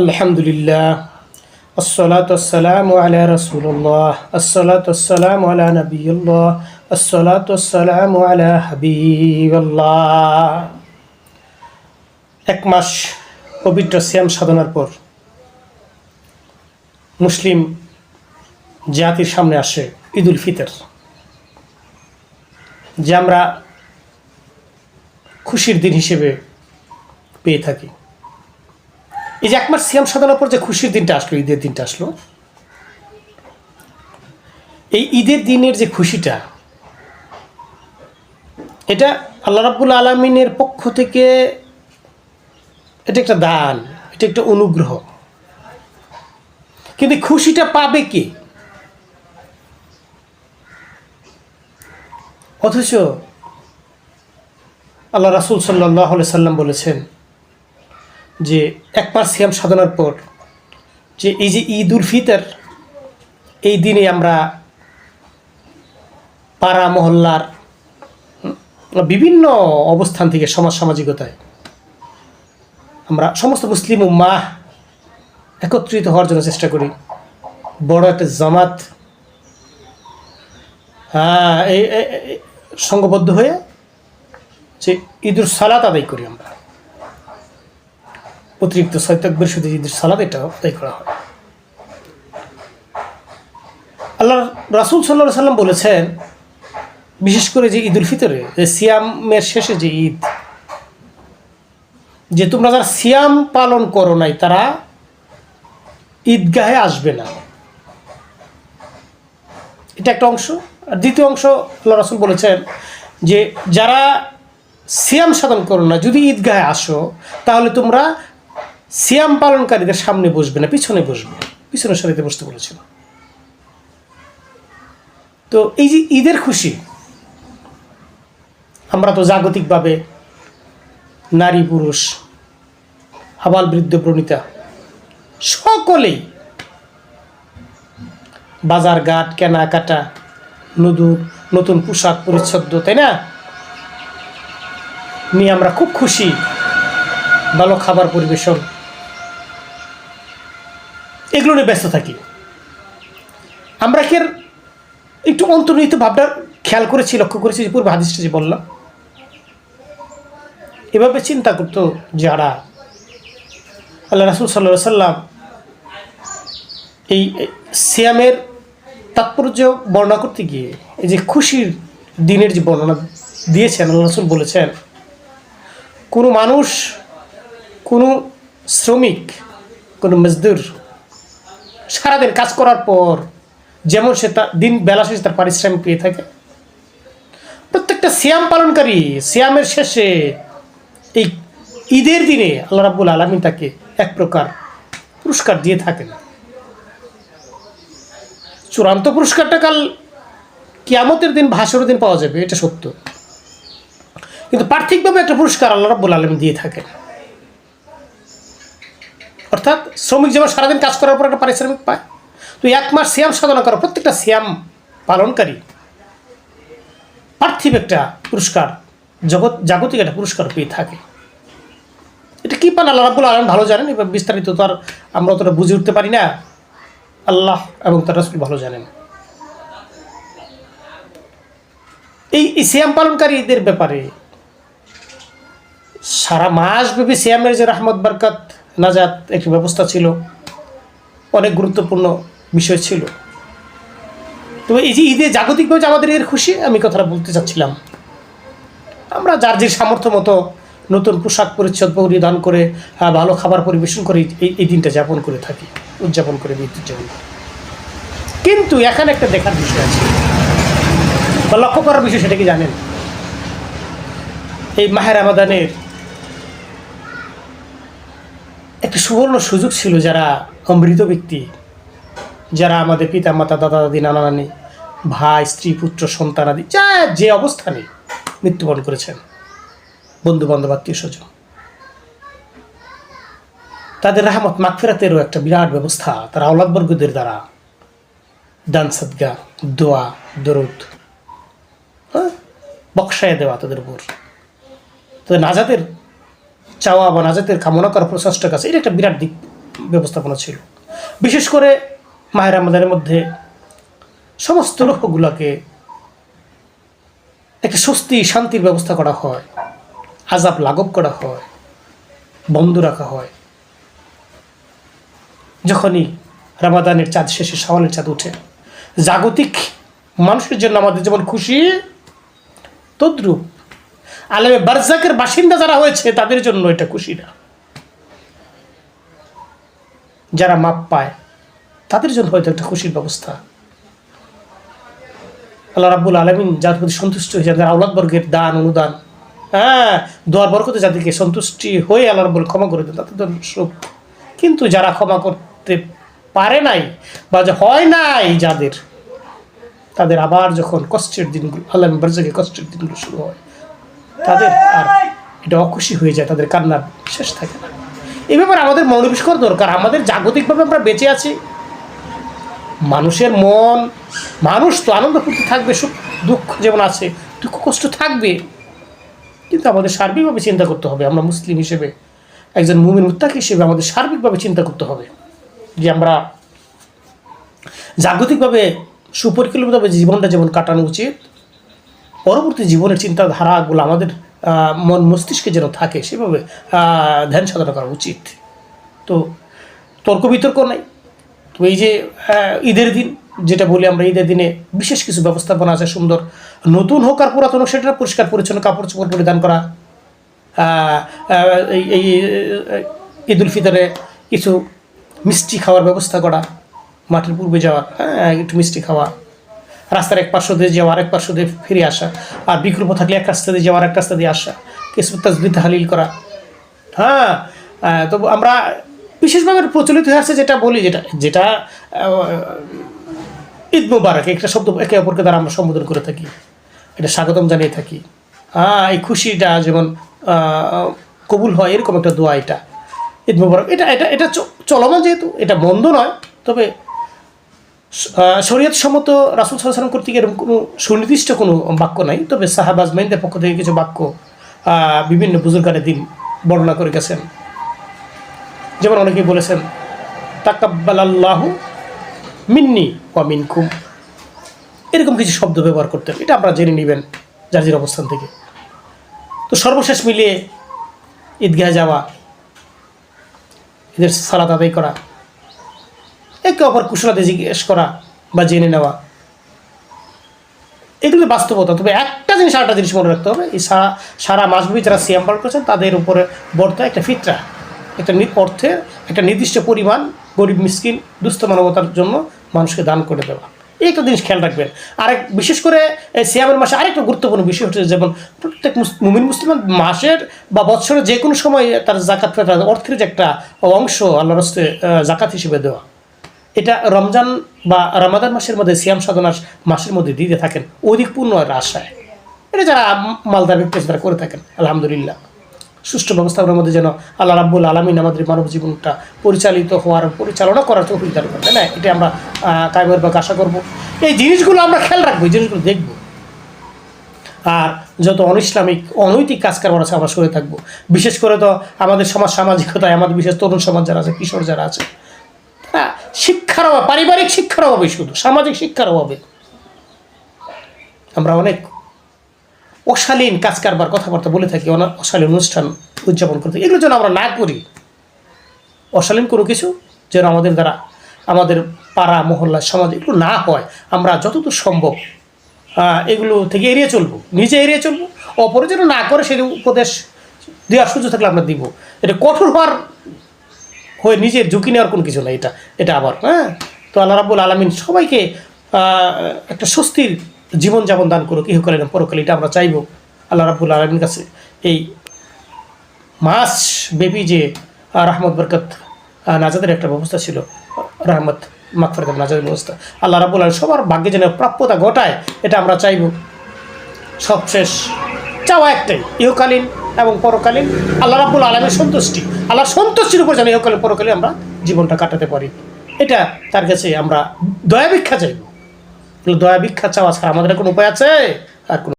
আলহামদুলিল্লাহ, আসসালাত আসসালাম আলা রসুল্লাহ আসসালাত আসসালাম আলা নবীল্লাহ আসসালাত আসসালাম আলা হাবিবাল্লাহ। এক মাস পবিত্র শ্যাম সাধনার পর মুসলিম জাতির সামনে আসে ঈদ উল ফিতর। যে আমরা খুশির দিন হিসেবে পেয়ে থাকি। এই যে এক মাস সিয়াম সাধনার পর যে খুশির দিনটা আসলো, ঈদের দিনটা আসলো, এই ঈদের দিনের যে খুশিটা, এটা আল্লাহ রাব্বুল আলমিনের পক্ষ থেকে এটা একটা দান, এটা একটা অনুগ্রহ। কিন্তু খুশিটা পাবে কে? অথচ আল্লাহ রাসুল সাল্লাহ সাল্লাম বলেছেন যে এক মাস সিয়াম সাধনার পর যে এই যে ঈদ উল ফিতর, এই দিনে আমরা পাড়া মহল্লার বিভিন্ন অবস্থান থেকে সমাজ সামাজিকতায় আমরা সমস্ত মুসলিম ও মা একত্রিত হওয়ার জন্য চেষ্টা করি। বড় একটা জামাত হ্যাঁ এই- সংঘবদ্ধ হয়ে যে ঈদুল সালাত আদায় করি আমরা। অতিরিক্ত সৈতকবের শুধু ঈদের সালাদ এটা আদায় করা হয়। আল্লাহ রাসুল সাল্লাহ সাল্লাম বলেছেন, বিশেষ করে যে ঈদুল ফিতরে, যে সিয়ামের শেষে যে ঈদ, যে তোমরা যারা সিয়াম পালন করো নাই, তারা ঈদগাহে আসবে না। এটা একটা অংশ। আর দ্বিতীয় অংশ আল্লাহ রাসুল বলেছেন যে যারা সিয়াম সাধন করো না, যদি ঈদগাহে আসো, তাহলে তোমরা সিয়াম পালনকারীদের সামনে বসবে না, পিছনে বসবে। পিছনের সারিতে বসতে বলেছিল। তো এই যে ঈদের খুশি, আমরা তো জাগতিকভাবে নারী, পুরুষ আবাল বৃদ্ধ, প্রণীতা, সকলেই বাজার ঘাট, কেনাকাটা নদুর নতুন পোশাক পরিচ্ছদ, তাই না? নিয়ে আমরা খুব খুশি। ভালো খাবার পরিবেশন এগুলো নিয়ে ব্যস্ত থাকি। আমরা কি একটু অন্তর্নিহিত ভাবটা খেয়াল করেছি, লক্ষ্য করেছি যে পূর্ব হাদিসটা যে বললাম? এভাবে চিন্তা করতো যারা আল্লাহ রাসুল সাল্লাহ সাল্লাম এই সিয়ামের তাৎপর্য বর্ণনা করতে গিয়ে, এই যে খুশির দিনের যে বর্ণনা দিয়েছেন, আল্লাহ রাসুল বলেছেন, কোনো মানুষ, কোনো শ্রমিক, কোনো মজদুর সারাদিন কাজ করার পর যেমন সে তার দিন বেলা শেষে তার পারিশ্রমিক পেয়ে থাকে। প্রত্যেকটা সিয়াম পালনকারী, সিয়ামের শেষে এই ঈদের দিনে আল্লাহ রাব্বুল আলমী তাকে এক প্রকার পুরস্কার দিয়ে থাকেন। চূড়ান্ত পুরস্কারটা কাল কিয়ামতের দিন ভাসরের দিন পাওয়া যাবে, এটা সত্য। কিন্তু পার্থিকভাবে একটা পুরস্কার আল্লাহ রাব্বুল আলম দিয়ে থাকেন। অর্থাৎ শ্রমিক যেমন সারাদিন কাজ করার পর একটা পারিশ্রমিক পায়। তো এক মাস সিয়াম সাধনা করা, প্রত্যেকটা সিয়াম পালনকারী পার্থিব একটা পুরস্কার, জগৎ, জাগতিক একটা পুরস্কার পেয়ে থাকে। এটা কী পান? আল্লাহ রাবুল আলম ভালো জানেন, এবার বিস্তারিত তো আর আমরা অতটা বুঝে উঠতে পারি না। আল্লাহ এবং তার রাসুল ভালো জানেন। এই সিয়াম পালনকারীদের ব্যাপারে সারা মাস ব্যাপী সিয়ামের যে রাহমত, বারকাত নাজাত একটি ব্যবস্থা ছিল। অনেক গুরুত্বপূর্ণ বিষয় ছিল। তবে এই যে ঈদে জাগতিকভাবে যে আমাদের এর খুশি, আমি কথাটা বলতে চাচ্ছিলাম। আমরা যার যে সামর্থ্য মতো নতুন পোশাক পরিচ্ছদ পরিধান করে ভালো খাবার পরিবেশন করে এই দিনটা যাপন করে থাকি, উদযাপন করে উদযাপন কিন্তু এখানে একটা দেখার বিষয় আছে। বা লক্ষ্য করার বিষয় সেটা কি জানেন? এই মাহের আমাদানের একটা সুবর্ণ সুযোগ ছিল যারা অমৃত ব্যক্তি, যারা আমাদের পিতা মাতা দাদা দাদি নানা নানি ভাই, স্ত্রী, পুত্র, সন্তান আদি, যা যে অবস্থানে মৃত্যুবরণ করেছেন বন্ধু বান্ধব আত্মীয় স্বজন তাদের রাহমত মাগফেরাতেরও একটা বিরাট ব্যবস্থা তারা আওলাদবর্গদের দ্বারা দান, সদগা, দোয়া, দরুদ হ্যাঁ? বক্সায় দেওয়া তাদের উপর। তাদের নাজাদের চাওয়া বা নাজাতের কামনা করা প্রচেষ্টার কাছে এটা একটা বিরাট দিক ব্যবস্থাপনা ছিল। বিশেষ করে মায়ের আমাদের মধ্যে সমস্ত রোগগুলোকে একটা স্বস্তি, শান্তির ব্যবস্থা করা হয় আজাব লাঘব করা হয়, বন্ধ রাখা হয়। যখনই রামাদানের চাঁদ শেষে সওয়ালের চাঁদ উঠে, জাগতিক মানুষের জন্য আমাদের যেমন খুশি, তদ্রুপ আলেমে বারজাকের বাসিন্দা যারা হয়েছে, তাদের জন্য এটা খুশি না। যারা মাপ পায়, তাদের জন্য হয়তো একটা খুশির ব্যবস্থা। আল্লাহ রাব্বুল আলমিন যার প্রতি সন্তুষ্ট হয়ে যাদের আউলাদ বর্গের দান, অনুদান হ্যাঁ দোয়ার বরকতে যাদেরকে সন্তুষ্টি হয়ে আল্লাহ রাব্বুল ক্ষমা করে দেন, তাদের জন্য সুখ। কিন্তু যারা ক্ষমা করতে পারে নাই বা যে হয় নাই যাদের, তাদের আবার যখন কষ্টের দিনগুলো, আল্লাহ বার্জাকে কষ্টের দিনগুলো শুরু হয় তাদের আর এটা অখুশি হয়ে যায়, তাদের কান্নার শেষ থাকে না। এই ব্যাপারে আমাদের মনোনিবেশ করা দরকার, আমাদের জাগতিকভাবে আমরা বেঁচে আছি। মানুষের মন, মানুষ তো আনন্দ ফুর্তি থাকবে, সুখ, দুঃখ যেমন আছে, দুঃখ, কষ্ট থাকবে। কিন্তু আমাদের সার্বিকভাবে চিন্তা করতে হবে, আমরা মুসলিম হিসেবে, একজন মুমিন মুত্তাক হিসেবে আমাদের সার্বিকভাবে চিন্তা করতে হবে যে আমরা জাগতিকভাবে সুপরিকল্পিতভাবে জীবনটা যেমন কাটানো উচিত পরবর্তী জীবনের চিন্তাধারাগুলো আমাদের মন মস্তিষ্কে যেন থাকে, সেভাবে ধ্যান সাধনা করা উচিত। তো তর্ক বিতর্ক নাই। তো এই যে ঈদের দিন, যেটা বলি আমরা, ঈদের দিনে বিশেষ কিছু ব্যবস্থাপনা আছে সুন্দর। নতুন হোক আর পুরাতন হোক, সেটা পরিষ্কার, পরিচ্ছন্ন কাপড় চোপড় পরিধান করা। এই ঈদ উল ফিতরে কিছু মিষ্টি খাওয়ার ব্যবস্থা করা, মাঠের পূর্বে যাওয়া হ্যাঁ একটু মিষ্টি খাওয়া। রাস্তার এক পার্শ্ব দিয়ে যাওয়া, আরেক পার্শ্ব দিয়ে ফিরে আসা। আর বিকল্প থাকলে এক রাস্তা দিয়ে যাওয়া আর এক রাস্তা দিয়ে আসা। কিছু তাজবিদ হালিল করা। হ্যাঁ তো আমরা বিশেষভাবে প্রচলিত হয়ে আসছে যেটা বলি, যেটা যেটা ঈদ মুবারক, একটা শব্দ একে অপরকে দ্বারা আমরা সম্বোধন করে থাকি। এটা স্বাগতম জানিয়ে থাকি। হ্যাঁ এই খুশিটা যেমন কবুল হয়, এরকম একটা দোয়া এটা। ঈদ মুবারক, এটা এটা এটা চলমান যেহেতু, এটা মন্দ নয়, তবে শরীয়ত সম্মত রাসুল সাল্লাম কর্তৃক এরকম কোনো সুনির্দিষ্ট কোনো বাক্য নাই। তবে সাহাবাজ মাইনদের পক্ষ থেকে কিছু বাক্য বিভিন্ন বুজুর্গানের দিন বর্ণনা করে গেছেন। যেমন অনেকে বলেছেন তাকাব্বাল আল্লাহ মিন্নি ওয়া মিনকুম। এরকম কিছু শব্দ ব্যবহার করতেন। এটা আপনারা জেনে নেবেন যার অবস্থান থেকে। তো সর্বশেষ মিলিয়ে ঈদগাহ যাওয়া, ঈদের সালাত আদায় করা একে অপর কুশলাতে জিজ্ঞেস করা বা জেনে নেওয়া। এগুলো বাস্তবতা। তবে একটা জিনিস আরেকটা জিনিস মনে রাখতে হবে। এই সারা সারা মাসব্যাপী যারা সিয়াম পালন করেছেন, তাদের উপরে বর্তা একটা ফিতরা। একটা অর্থে একটা নির্দিষ্ট পরিমাণ গরিব, মিসকিন, দুস্থ মানবতার জন্য মানুষকে দান করে দেওয়া। এই একটা জিনিস খেয়াল রাখবেন। আরেক, বিশেষ করে এই সিয়ামের মাসে আরেকটা গুরুত্বপূর্ণ বিষয় হচ্ছে যেমন প্রত্যেক মুমিন মুসলিমান মাসের বা বৎসরের যে কোনো সময় তার জাকাত অর্থের যে একটা অংশ আল্লাহ রস্তে জাকাত হিসেবে দেওয়া। এটা রমজান বা রমাদান মাসের মধ্যে, সিয়াম সাধনার মাসের মধ্যে দিতে থাকেন। অধিক পূর্ণ আশায় এটা যারা মালদার ব্যক্তি তারা করে থাকেন, আলহামদুলিল্লাহ। সুষ্ঠু ব্যবস্থাপনার মধ্যে যেন আল্লাহ রাব্বুল আলমিন আমাদের মানব জীবনটা পরিচালিত হওয়ার, পরিচালনা করার তৌফিক দান করবেন। না এটা আমরা কায়মের বা আশা করব। এই জিনিসগুলো আমরা খেয়াল রাখব, এই জিনিসগুলো দেখব। আর যত অনিসলামিক, অনৈতিক কাজ কারবার আছে আমরা সরে থাকব। বিশেষ করে তো আমাদের সমাজ সামাজিকতায়, আমাদের বিশেষ তরুণ সমাজ যারা আছে, কিশোর যারা আছে শিক্ষার অভাব, পারিবারিক শিক্ষার অভাবে শুধু, সামাজিক শিক্ষার অভাবে। আমরা অনেক অশালীন কাজ কারবার, কথাবার্তা বলে থাকি অশালীন অনুষ্ঠান উদযাপন করতে এগুলো যেন আমরা না করি। অশালীন কোনো কিছু যেন আমাদের দ্বারা, আমাদের পাড়া, মহল্লা, সমাজ এগুলো না হয়। আমরা যতদূর সম্ভব এগুলো থেকে এড়িয়ে চলবো, নিজে এড়িয়ে চলবো। অপরে যেন না করে সেই উপদেশ দেওয়ার সুযোগ থাকলে আমরা দিব। এটা কঠোর হওয়ার হয়ে নিজের ঝুঁকি নেওয়ার কোনো কিছু নাই এটা এটা আবার হ্যাঁ? তো আল্লাহ রাবুল আলমিন সবাইকে একটা স্বস্তির জীবনযাপন দান করুক, ইহকালীন পরকালে, এটা আমরা চাইব আল্লাহ রাবুল আলমীর কাছে। এই মাস ব্যাপী যে রহমত, বরকত নাজাদের একটা ব্যবস্থা ছিল, রহমত মাকফরত নাজাদের ব্যবস্থা। আল্লাহ রাবুল আলম সবার ভাগ্যে যেন প্রাপ্যতা ঘটায়, এটা আমরা চাইব। সবশেষ, চাওয়া একটাই, ইহকালীন এবং পরকালীন আল্লাহ রাবুল আলমের সন্তুষ্টি। আল্লাহ সন্তুষ্টির উপর যেন এই পরকালে আমরা জীবনটা কাটাতে পারি। এটা তার কাছে আমরা দয়া ভিক্ষা চাইব। দয়া ভিক্ষা চাওয়া ছাড়া আমাদের কোনো উপায় আছে? আর